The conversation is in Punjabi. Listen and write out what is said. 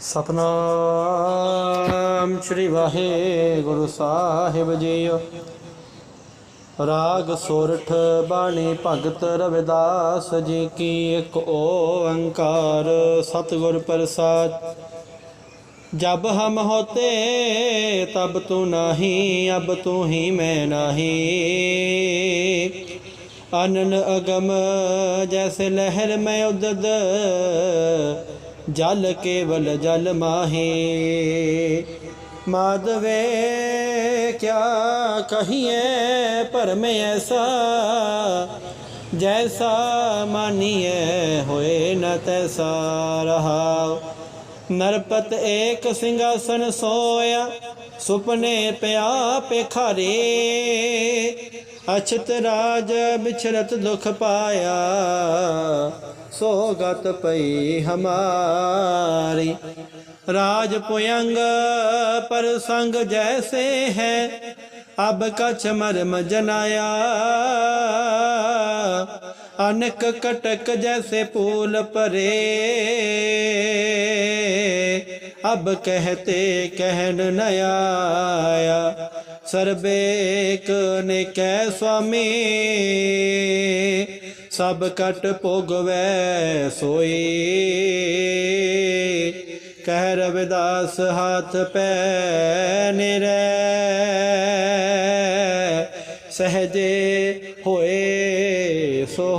ਸਤਨਾਮ ਸ੍ਰੀ ਵਾਹਿਗੁਰੂ ਸਾਹਿਬ ਜੀ ਰਾਗ ਸੋਰਠ ਬਾਣੀ ਭਗਤ ਰਵਿਦਾਸ ਜੀ ਕੀ ਇੱਕ ਓੰਕਾਰ ਸਤਗੁਰ ਪ੍ਰਸਾਦ। ਜਬ ਹਮ ਹੋਤੇ ਤਬ ਤੂੰ ਨਹੀਂ, ਅਬ ਤੂੰ ਹੀ ਮੈਂ ਨਹੀਂ। ਅਨਨ ਅਗਮ ਜੈਸੇ ਲਹਿਰ ਮੈਂ ਉਦਦ ਜਲ ਕੇਵਲ ਜਲ ਮਾਹੀ। ਮਾਧਵੇ, ਕਿਆ ਕਹੀਏ ਪਰਮ ਐਸਾ? ਜੈਸਾ ਮਾਨੀਏ ਹੋਏ ਨ ਤੈਸਾ ਰਹਾ। ਨਰਪਤ ਏਕ ਸਿੰਘਾਸਨ ਸੋਇਆ, ਸੁਪਨੇ ਪਿਆ ਪੇਖਾਰੇ अछत राज बिछरत दुख पाया, सोगत पई हमारी। राज पुयंग पर संग जैसे है, अब कछ मरम जनाया। अनक कटक जैसे पुल परे, अब कहते कहन नया ਸਰਬੇਕ ਨੇ ਕਹਿ ਸੁਆਮੀ, ਸਭ ਕਟ ਭੋਗਵੈ ਸੋਈ। ਕਹਿ ਰਵਿਦਾਸ ਹੱਥ ਪੈ ਨਿਰੈ, ਸਹਜੇ ਹੋਏ ਸੋ